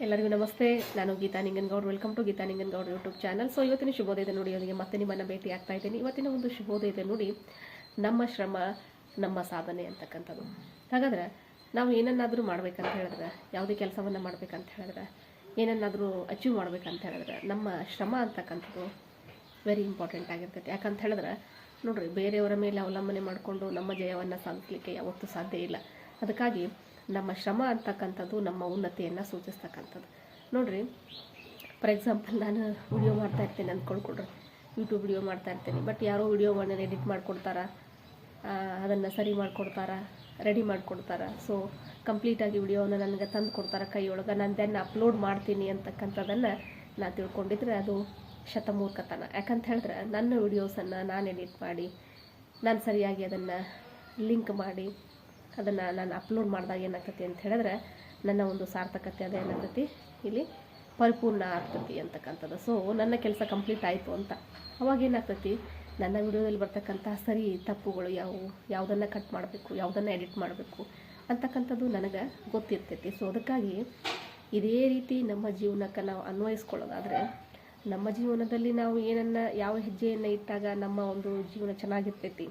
ಎಲ್ಲರಿಗೂ ನಮಸ್ತೆ. ನಾನು Geeta Ningangoud welcome to Geeta Ningangoud YouTube channel so ಇವತ್ತಿನ ಶುಭೋದಯದ ನುಡಿಯೊಂದಿಗೆ ಮತ್ತೆ ನಿಮ್ಮನ್ನು ಭೇಟಿ ಆಗ್ತಾ ಇದ್ದೀನಿ. ಇವತ್ತಿನ ಒಂದು ಶುಭೋದಯದ ನೋಡಿ, ನಮ್ಮ ಶ್ರಮ, ನಮ್ಮ ಸಾಧನೆ ಅಂತಕ್ಕಂಥದ್ದು. ಹಾಗಾದ್ರೆ, ನಾವು ಏನನ್ನಾದರೂ ಮಾಡ್ಬೇಕಂತ ಹೇಳಿದ್ರೆ, ಯಾವುದೇ ಕೆಲಸವನ್ನು ಮಾಡ್ಬೇಕಂತ ಹೇಳಿದ್ರೆ, ಏನನ್ನಾದರೂ ಅಚೀವ್ ಮಾಡ್ಬೇಕಂತ ಹೇಳಿದ್ರೆ, ನಮ್ಮ ಶ್ರಮ ಅಂತಕ್ಕಂಥದ್ದು ವೆರಿ ಇಂಪಾರ್ಟೆಂಟ್ ಆಗಿರ್ತೈತೆ. ಯಾಕಂತ ಹೇಳಿದ್ರೆ, ನೋಡಿರಿ, ಬೇರೆಯವರ ಮೇಲೆ ಅವಲಂಬನೆ ಮಾಡಿಕೊಂಡು ನಮ್ಮ ಜಯವನ್ನು ಸಾಧಿಸಲಿಕ್ಕೆ ಯಾವತ್ತೂ ಸಾಧ್ಯ ಇಲ್ಲ. ಅದಕ್ಕಾಗಿ ನಮ್ಮ ಶ್ರಮ ಅಂತಕ್ಕಂಥದ್ದು, ನಮ್ಮ ಉನ್ನತಿಯನ್ನು ಸೂಚಿಸ್ತಕ್ಕಂಥದ್ದು. ನೋಡ್ರಿ ಫಾರ್ ಎಕ್ಸಾಂಪಲ್ ನಾನು ವಿಡಿಯೋ ಮಾಡ್ತಾ ಇರ್ತೇನೆ ಅಂದ್ಕೊಳ್ಕೊಡ್ರಿ. ಯೂಟ್ಯೂಬ್ ವಿಡಿಯೋ ಮಾಡ್ತಾ ಇರ್ತೀನಿ. ಬಟ್ ಯಾರೋ ವಿಡಿಯೋವನ್ನು ಎಡಿಟ್ ಮಾಡ್ಕೊಡ್ತಾರ? ಅದನ್ನು ಸರಿ ಮಾಡಿಕೊಡ್ತಾರ? ರೆಡಿ ಮಾಡಿಕೊಡ್ತಾರ? ಸೊ ಕಂಪ್ಲೀಟಾಗಿ ವಿಡಿಯೋನ ನನಗೆ ತಂದು ಕೊಡ್ತಾರೆ ಕೈಯೊಳಗೆ? ನಾನು ದೆನ್ ಅಪ್ಲೋಡ್ ಮಾಡ್ತೀನಿ ಅಂತಕ್ಕಂಥದ್ದನ್ನು ನಾನು ತಿಳ್ಕೊಂಡಿದ್ರೆ ಅದು ಶತಮೂರ್ಖತನ. ಯಾಕಂತ ಹೇಳಿದ್ರೆ, ನನ್ನ ವಿಡಿಯೋಸನ್ನು ನಾನು ಎಡಿಟ್ ಮಾಡಿ, ನಾನು ಸರಿಯಾಗಿ ಅದನ್ನು ಲಿಂಕ್ ಮಾಡಿ ಅದನ್ನು ನಾನು ಅಪ್ಲೋಡ್ ಮಾಡಿದಾಗ ಏನಾಗ್ತೈತಿ ಅಂತ ಹೇಳಿದ್ರೆ ನನ್ನ ಒಂದು ಸಾರ್ಥಕತೆ ಅದು ಏನಾಗ್ತೈತಿ? ಇಲ್ಲಿ ಪರಿಪೂರ್ಣ ಆಗ್ತತಿ ಅಂತಕ್ಕಂಥದ್ದು. ಸೊ ನನ್ನ ಕೆಲಸ ಕಂಪ್ಲೀಟ್ ಆಯಿತು ಅಂತ. ಅವಾಗ ಏನಾಗ್ತತಿ? ನನ್ನ ವಿಡಿಯೋದಲ್ಲಿ ಬರ್ತಕ್ಕಂಥ ಸರಿ ತಪ್ಪುಗಳು ಯಾವುವು? ಯಾವುದನ್ನು ಕಟ್ ಮಾಡಬೇಕು? ಯಾವುದನ್ನು ಎಡಿಟ್ ಮಾಡಬೇಕು? ಅಂತಕ್ಕಂಥದ್ದು ನನಗೆ ಗೊತ್ತಿರ್ತೈತಿ. ಸೊ ಅದಕ್ಕಾಗಿ ಇದೇ ರೀತಿ ನಮ್ಮ ಜೀವನಕ್ಕೆ ನಾವು ಅನ್ವಯಿಸ್ಕೊಳ್ಳೋದಾದರೆ, ನಮ್ಮ ಜೀವನದಲ್ಲಿ ನಾವು ಏನನ್ನ, ಯಾವ ಹೆಜ್ಜೆಯನ್ನು ಇಟ್ಟಾಗ ನಮ್ಮ ಒಂದು ಜೀವನ ಚೆನ್ನಾಗಿರ್ತೈತಿ?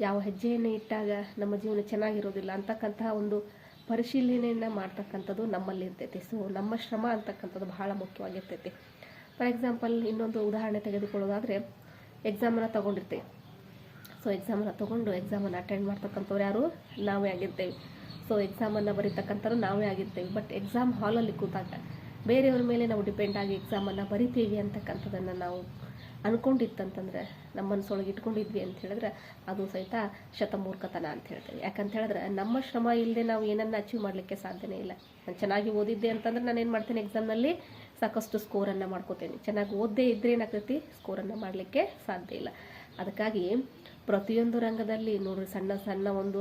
ಯಾವ ಹೆಜ್ಜೆಯನ್ನು ಇಟ್ಟಾಗ ನಮ್ಮ ಜೀವನ ಚೆನ್ನಾಗಿರೋದಿಲ್ಲ ಅಂತಕ್ಕಂತಹ ಒಂದು ಪರಿಶೀಲನೆಯನ್ನು ಮಾಡ್ತಕ್ಕಂಥದ್ದು ನಮ್ಮಲ್ಲಿ ಇರ್ತೈತಿ ಸೊ ನಮ್ಮ ಶ್ರಮ ಅಂತಕ್ಕಂಥದ್ದು ಬಹಳ ಮುಖ್ಯವಾಗಿರ್ತೈತಿ. ಫಾರ್ ಎಕ್ಸಾಂಪಲ್ ಇನ್ನೊಂದು ಉದಾಹರಣೆ ತೆಗೆದುಕೊಳ್ಳೋದಾದರೆ ಎಕ್ಸಾಮನ್ನು ತೊಗೊಂಡಿರ್ತೀವಿ. ಸೊ ಎಕ್ಸಾಮನ್ನು ತೊಗೊಂಡು ಎಕ್ಸಾಮನ್ನು ಅಟೆಂಡ್ ಮಾಡ್ತಕ್ಕಂಥವ್ರು ಯಾರು? ನಾವೇ ಆಗಿರ್ತೇವೆ. ಸೊ ಎಕ್ಸಾಮನ್ನು ಬರೀತಕ್ಕಂಥವ್ರು ನಾವೇ ಆಗಿರ್ತೇವೆ. ಬಟ್ ಎಕ್ಸಾಮ್ ಹಾಲಲ್ಲಿ ಕೂತಾಗ ಬೇರೆಯವ್ರ ಮೇಲೆ ನಾವು ಡಿಪೆಂಡ್ ಆಗಿ ಎಕ್ಸಾಮನ್ನು ಬರಿತೀವಿ ಅಂತಕ್ಕಂಥದ್ದನ್ನು ನಾವು ಅನ್ಕೊಂಡಿತ್ತಂತಂದ್ರೆ ನಮ್ಮ ಮನಸ್ಸೊಳಗೆ ಇಟ್ಕೊಂಡಿದ್ವಿ ಅಂತ ಹೇಳಿದ್ರೆ ಅದು ಸಹಿತ ಶತಮೂರ್ಖತನ ಅಂತ ಹೇಳ್ತೇವೆ. ಯಾಕಂತ ಹೇಳಿದ್ರೆ ನಮ್ಮ ಶ್ರಮ ಇಲ್ಲದೆ ನಾವು ಏನನ್ನ ಅಚೀವ್ ಮಾಡಲಿಕ್ಕೆ ಸಾಧ್ಯನೇ ಇಲ್ಲ. ನಾನು ಚೆನ್ನಾಗಿ ಓದಿದ್ದೆ ಅಂತಂದ್ರೆ ನಾನು ಏನು ಮಾಡ್ತೇನೆ ಎಕ್ಸಾಮ್ನಲ್ಲಿ ಸಾಕಷ್ಟು ಸ್ಕೋರನ್ನು ಮಾಡ್ಕೋತೇನೆ. ಚೆನ್ನಾಗಿ ಓದದೇ ಇದ್ದರೆ ಏನಾಗ್ತೈತಿ? ಸ್ಕೋರನ್ನು ಮಾಡಲಿಕ್ಕೆ ಸಾಧ್ಯ ಇಲ್ಲ. ಅದಕ್ಕಾಗಿ ಪ್ರತಿಯೊಂದು ರಂಗದಲ್ಲಿ ನೋಡ್ರಿ ಸಣ್ಣ ಸಣ್ಣ ಒಂದು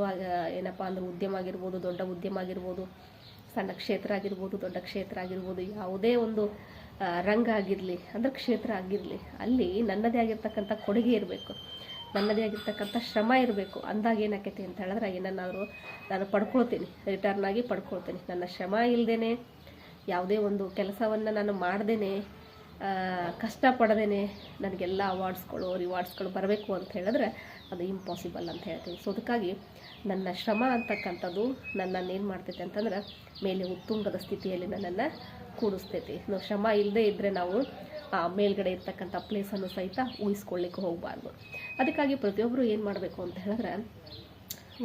ಏನಪ್ಪ ಅಂದ್ರೆ ಉದ್ಯಮ ಆಗಿರ್ಬೋದು, ದೊಡ್ಡ ಉದ್ಯಮ ಆಗಿರ್ಬೋದು, ಸಣ್ಣ ಕ್ಷೇತ್ರ ಆಗಿರ್ಬೋದು, ದೊಡ್ಡ ಕ್ಷೇತ್ರ ಆಗಿರ್ಬೋದು, ಯಾವುದೇ ಒಂದು ರಂಗ ಆಗಿರಲಿ ಅಂದ್ರೆ ಕ್ಷೇತ್ರ ಆಗಿರಲಿ, ಅಲ್ಲಿ ನನ್ನದೇ ಆಗಿರ್ತಕ್ಕಂಥ ಕೊಡುಗೆ ಇರಬೇಕು. ನನ್ನದೇ ಆಗಿರ್ತಕ್ಕಂಥ ಶ್ರಮ ಇರಬೇಕು. ಅಂದಾಗ ಏನಾಕೈತಿ ಅಂತ ಹೇಳಿದ್ರೆ ಏನನ್ನಾದರೂ ನಾನು ಪಡ್ಕೊಳ್ತೀನಿ. ರಿಟರ್ನ್ ಆಗಿ ಪಡ್ಕೊಳ್ತೀನಿ. ನನ್ನ ಶ್ರಮ ಇಲ್ಲದೇ ಯಾವುದೇ ಒಂದು ಕೆಲಸವನ್ನು ನಾನು ಮಾಡ್ದೇನೆ ಕಷ್ಟಪಡದೇನೆ, ನನಗೆಲ್ಲ ಅವಾರ್ಡ್ಸ್ಗಳು ರಿವಾರ್ಡ್ಸ್ಗಳು ಬರಬೇಕು ಅಂತ ಹೇಳಿದ್ರೆ, ಅದು ಇಂಪಾಸಿಬಲ್ ಅಂತ ಹೇಳ್ತೀನಿ ಸೊ ಅದಕ್ಕಾಗಿ ನನ್ನ ಶ್ರಮ ಅಂತಕ್ಕಂಥದ್ದು ನನ್ನನ್ನು ಏನು ಮಾಡ್ತೈತೆ ಅಂತಂದ್ರೆ, ಮೇಲೆ ಉತ್ತುಂಗದ ಸ್ಥಿತಿಯಲ್ಲಿ ನನ್ನನ್ನು ಕೂಡಿಸ್ತೈತಿ. ನಾವು ಶ್ರಮ ಇಲ್ಲದೆ ಇದ್ದರೆ ನಾವು ಮೇಲ್ಗಡೆ ಇರ್ತಕ್ಕಂಥ ಪ್ಲೇಸನ್ನು ಸಹಿತ ಊಹಿಸ್ಕೊಳ್ಳಿಕ್ಕೆ ಹೋಗಬಾರ್ದು. ಅದಕ್ಕಾಗಿ ಪ್ರತಿಯೊಬ್ಬರು ಏನು ಮಾಡಬೇಕು ಅಂತ ಹೇಳಿದ್ರೆ,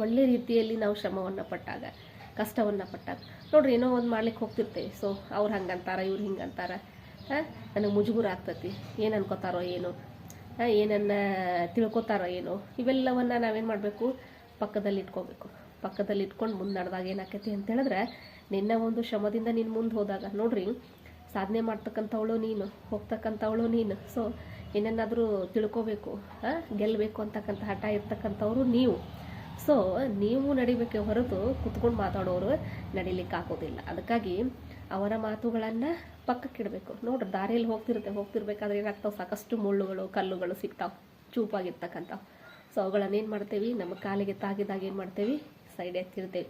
ಒಳ್ಳೆ ರೀತಿಯಲ್ಲಿ ನಾವು ಶ್ರಮವನ್ನು ಪಟ್ಟಾಗ, ಕಷ್ಟವನ್ನು ಪಟ್ಟಾಗ. ನೋಡ್ರಿ, ಏನೋ ಒಂದು ಮಾಡ್ಲಿಕ್ಕೆ ಹೋಗ್ತಿರ್ತೇವೆ. ಸೊ ಅವ್ರು ಹಂಗಂತಾರ, ಇವ್ರು ಹಿಂಗಂತಾರ ನನಗೆ ಮುಜುಗುರ ಆಗ್ತತಿ. ಏನು ಅನ್ಕೋತಾರೋ ಏನು ಏನನ್ನ ತಿಳ್ಕೊತಾರೋ ಏನೋ, ಇವೆಲ್ಲವನ್ನು ನಾವೇನು ಮಾಡಬೇಕು? ಪಕ್ಕದಲ್ಲಿ ಇಟ್ಕೋಬೇಕು ಪಕ್ಕದಲ್ಲಿ ಇಟ್ಕೊಂಡು ಮುಂದೆ ನಡೆದಾಗ ಏನಾಕೈತಿ ಅಂತ ಹೇಳಿದ್ರೆ, ನಿನ್ನ ಒಂದು ಶ್ರಮದಿಂದ ನೀನು ಮುಂದೆ ಹೋದಾಗ, ನೋಡ್ರಿ, ಸಾಧನೆ ಮಾಡ್ತಕ್ಕಂಥವಳು ನೀನು, ಹೋಗ್ತಕ್ಕಂಥವಳು ನೀನು. ಸೊ ಏನನ್ನಾದರೂ ತಿಳ್ಕೋಬೇಕು ಗೆಲ್ಲಬೇಕು ಅಂತಕ್ಕಂಥ ಹಠ ಇರ್ತಕ್ಕಂಥವ್ರು ನೀವು. ಸೊ ನೀವು ನಡಿಬೇಕೆ ಹೊರತು ಕುತ್ಕೊಂಡು ಮಾತಾಡೋರು ನಡಿಲಿಕ್ಕೆ ಆಗೋದಿಲ್ಲ. ಅದಕ್ಕಾಗಿ ಅವರ ಮಾತುಗಳನ್ನು ಪಕ್ಕಕ್ಕಿಡಬೇಕು ನೋಡ್ರಿ, ದಾರಿಯಲ್ಲಿ ಹೋಗ್ತಿರುತ್ತೆ, ಹೋಗ್ತಿರ್ಬೇಕಾದ್ರೆ ಏನಾಗ್ತಾವೆ? ಸಾಕಷ್ಟು ಮುಳ್ಳುಗಳು, ಕಲ್ಲುಗಳು ಸಿಗ್ತಾವೆ, ಚೂಪಾಗಿರ್ತಕ್ಕಂಥವು. ಸೊ ಅವುಗಳನ್ನೇನು ಮಾಡ್ತೇವೆ? ನಮ್ಮ ಕಾಲಿಗೆ ತಾಗಿದಾಗ ಏನು ಮಾಡ್ತೇವೆ? ಸೈಡ್ ಎತ್ತಿರ್ತೇವೆ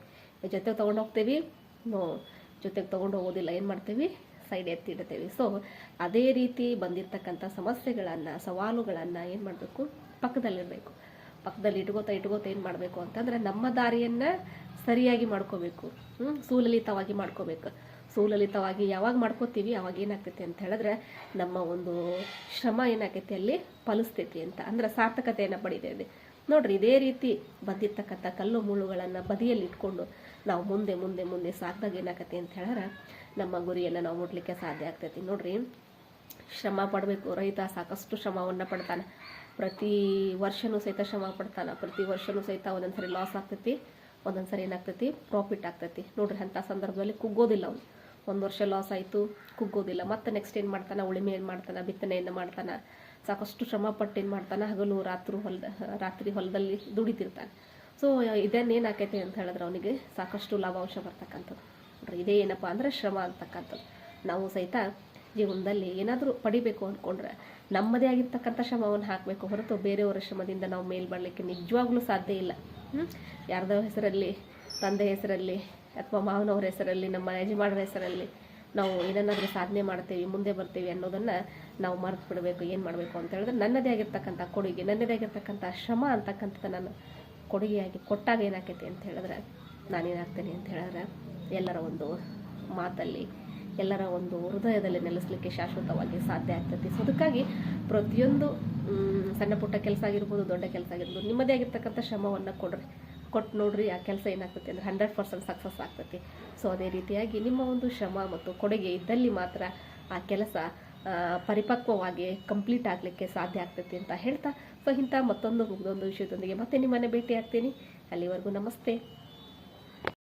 ಜೊತೆಗೆ ತೊಗೊಂಡು ಹೋಗ್ತೇವೆ. ಜೊತೆಗೆ ತೊಗೊಂಡು ಹೋಗೋದಿಲ್ಲ, ಏನು ಮಾಡ್ತೇವೆ? ಸೈಡ್ ಎತ್ತಿಡ್ತೇವೆ. ಸೊ ಅದೇ ರೀತಿ ಬಂದಿರತಕ್ಕಂಥ ಸಮಸ್ಯೆಗಳನ್ನು, ಸವಾಲುಗಳನ್ನು ಏನು ಮಾಡಬೇಕು? ಪಕ್ಕದಲ್ಲಿರಬೇಕು. ಪಕ್ಕದಲ್ಲಿ ಇಟ್ಕೋತಾ ಇಟ್ಕೋತಾ ಏನು ಮಾಡಬೇಕು ಅಂತಂದ್ರೆ ನಮ್ಮ ದಾರಿಯನ್ನು ಸರಿಯಾಗಿ ಮಾಡ್ಕೋಬೇಕು. ಹ್ಞೂ ಸುಲಲಿತವಾಗಿ ಮಾಡ್ಕೋಬೇಕು. ಸುಲಲಿತವಾಗಿ ಯಾವಾಗ ಮಾಡ್ಕೋತೀವಿ, ಅವಾಗ ಏನಾಗ್ತೈತಿ ಅಂತ ಹೇಳಿದ್ರೆ ನಮ್ಮ ಒಂದು ಶ್ರಮ ಏನಾಗೈತಿ ಅಲ್ಲಿ? ಫಲಿಸ್ತೈತಿ ಅಂತ. ಅಂದ್ರೆ ಸಾರ್ಥಕತೆಯನ್ನು ಪಡಿತೈತಿ ನೋಡ್ರಿ, ಇದೇ ರೀತಿ ಬಂದಿರ್ತಕ್ಕಂಥ ಕಲ್ಲು ಮುಳ್ಳುಗಳನ್ನು ಬದಿಯಲ್ಲಿ ಇಟ್ಕೊಂಡು ನಾವು ಮುಂದೆ ಮುಂದೆ ಮುಂದೆ ಸಾಕಿದಾಗ ಏನಾಗತ್ತೆ ಅಂತ ಹೇಳಿದ್ರೆ ನಮ್ಮ ಗುರಿಯನ್ನು ನಾವು ಮುಟ್ಲಿಕ್ಕೆ ಸಾಧ್ಯ ಆಗ್ತೈತಿ. ನೋಡ್ರಿ, ಶ್ರಮ ಪಡಬೇಕು. ರೈತ ಸಾಕಷ್ಟು ಶ್ರಮವನ್ನು ಪಡ್ತಾನೆ. ಪ್ರತಿ ವರ್ಷನೂ ಸಹಿತ ಶ್ರಮ ಪಡ್ತಾನೆ. ಪ್ರತಿ ವರ್ಷನೂ ಸಹಿತ ಒಂದೊಂದು ಸರಿ ಲಾಸ್ ಆಗ್ತೈತಿ ಒಂದೊಂದು ಸರಿ ಏನಾಗ್ತೈತಿ ಪ್ರಾಫಿಟ್ ಆಗ್ತೈತಿ. ನೋಡ್ರಿ, ಅಂಥ ಸಂದರ್ಭದಲ್ಲಿ ಕುಗ್ಗೋದಿಲ್ಲ ಅವನು. ಒಂದು ವರ್ಷ ಲಾಸ್ ಆಯಿತು, ಕುಗ್ಗೋದಿಲ್ಲ. ಮತ್ತೆ ನೆಕ್ಸ್ಟ್ ಏನು ಮಾಡ್ತಾನೆ? ಉಳಿಮೆ ಏನು ಮಾಡ್ತಾನೆ? ಬಿತ್ತನೆಯನ್ನು ಮಾಡ್ತಾನೆ? ಸಾಕಷ್ಟು ಶ್ರಮ ಪಟ್ಟು ಏನು ಮಾಡ್ತಾನೆ ಹಗಲು ರಾತ್ರಿ ಹೊಲದ, ರಾತ್ರಿ ಹೊಲದಲ್ಲಿ ದುಡಿತಿರ್ತಾನೆ. ಸೊ ಇದನ್ನೇನು ಆಕೈತೆ ಅಂತ ಹೇಳಿದ್ರೆ ಅವನಿಗೆ ಸಾಕಷ್ಟು ಲಾಭಾಂಶ ಬರ್ತಕ್ಕಂಥದ್ದು. ನೋಡ್ರಿ, ಇದೇ ಏನಪ್ಪ ಅಂದರೆ ಶ್ರಮ ಅಂತಕ್ಕಂಥದ್ದು. ನಾವು ಸಹಿತ ಜೀವನದಲ್ಲಿ ಏನಾದರೂ ಪಡಿಬೇಕು ಅಂದ್ಕೊಂಡ್ರೆ ನಮ್ಮದೇ ಆಗಿರ್ತಕ್ಕಂಥ ಶ್ರಮವನ್ನು ಹಾಕಬೇಕು ಹೊರತು ಬೇರೆಯವರ ಶ್ರಮದಿಂದ ನಾವು ಮೇಲ್ ಬರಲಿಕ್ಕೆ ನಿಜವಾಗ್ಲೂ ಸಾಧ್ಯ ಇಲ್ಲ. ಹ್ಞೂ ಯಾರ್ದೋ ಹೆಸರಲ್ಲಿ, ತಂದೆ ಹೆಸರಲ್ಲಿ, ಅಥವಾ ಮಾವನವ್ರ ಹೆಸರಲ್ಲಿ, ನಮ್ಮ ಯಜಮಾನರ ಹೆಸರಲ್ಲಿ ನಾವು ಏನನ್ನಾದರೂ ಸಾಧನೆ ಮಾಡ್ತೇವೆ, ಮುಂದೆ ಬರ್ತೀವಿ ಅನ್ನೋದನ್ನು ನಾವು ಮರೆತು ಬಿಡಬೇಕು ಏನು ಮಾಡಬೇಕು ಅಂತ ಹೇಳಿದ್ರೆ ನನ್ನದೇ ಆಗಿರ್ತಕ್ಕಂಥ ಕೊಡುಗೆ, ನನ್ನದೇ ಆಗಿರ್ತಕ್ಕಂಥ ಶ್ರಮ ಅಂತಕ್ಕಂಥದ್ದು ನಾನು ಕೊಡುಗೆಯಾಗಿ ಕೊಟ್ಟಾಗ ಏನಾಕೈತಿ ಅಂತ ಹೇಳಿದ್ರೆ ನಾನೇನಾಗ್ತೇನೆ ಅಂತ ಹೇಳಿದ್ರೆ ಎಲ್ಲರ ಒಂದು ಮಾತಲ್ಲಿ, ಎಲ್ಲರ ಒಂದು ಹೃದಯದಲ್ಲಿ ನೆಲೆಸಲಿಕ್ಕೆ ಶಾಶ್ವತವಾಗಿ ಸಾಧ್ಯ ಆಗ್ತೈತಿ. ಸೊ ಅದಕ್ಕಾಗಿ ಪ್ರತಿಯೊಂದು ಸಣ್ಣ ಪುಟ್ಟ ಕೆಲಸ ಆಗಿರ್ಬೋದು, ದೊಡ್ಡ ಕೆಲಸ ಆಗಿರ್ಬೋದು, ನಿಮ್ಮದೇ ಆಗಿರ್ತಕ್ಕಂಥ ಶ್ರಮವನ್ನು ಕೊಡ್ರಿ. ಕೊಟ್ಟು ನೋಡ್ರಿ, ಆ ಕೆಲಸ ಏನಾಗ್ತೈತಿ ಅಂದರೆ ಹಂಡ್ರೆಡ್ ಪರ್ಸೆಂಟ್ ಸಕ್ಸಸ್ ಆಗ್ತೈತಿ. ಸೊ ಅದೇ ರೀತಿಯಾಗಿ ನಿಮ್ಮ ಒಂದು ಶ್ರಮ ಮತ್ತು ಕೊಡುಗೆ ಇದ್ದಲ್ಲಿ ಮಾತ್ರ ಆ ಕೆಲಸ ಪರಿಪಕ್ವವಾಗಿ ಕಂಪ್ಲೀಟ್ ಆಗಲಿಕ್ಕೆ ಸಾಧ್ಯ ಆಗ್ತೈತಿ ಅಂತ ಹೇಳ್ತಾ ಸೊ ಇಂಥ ಮತ್ತೊಂದು ಮುಗ್ದೊಂದು ವಿಷಯದೊಂದಿಗೆ ಮತ್ತೆ ನಿಮ್ಮನ್ನೇ ಭೇಟಿ ಆಗ್ತೀನಿ ಅಲ್ಲಿವರೆಗೂ ನಮಸ್ತೆ.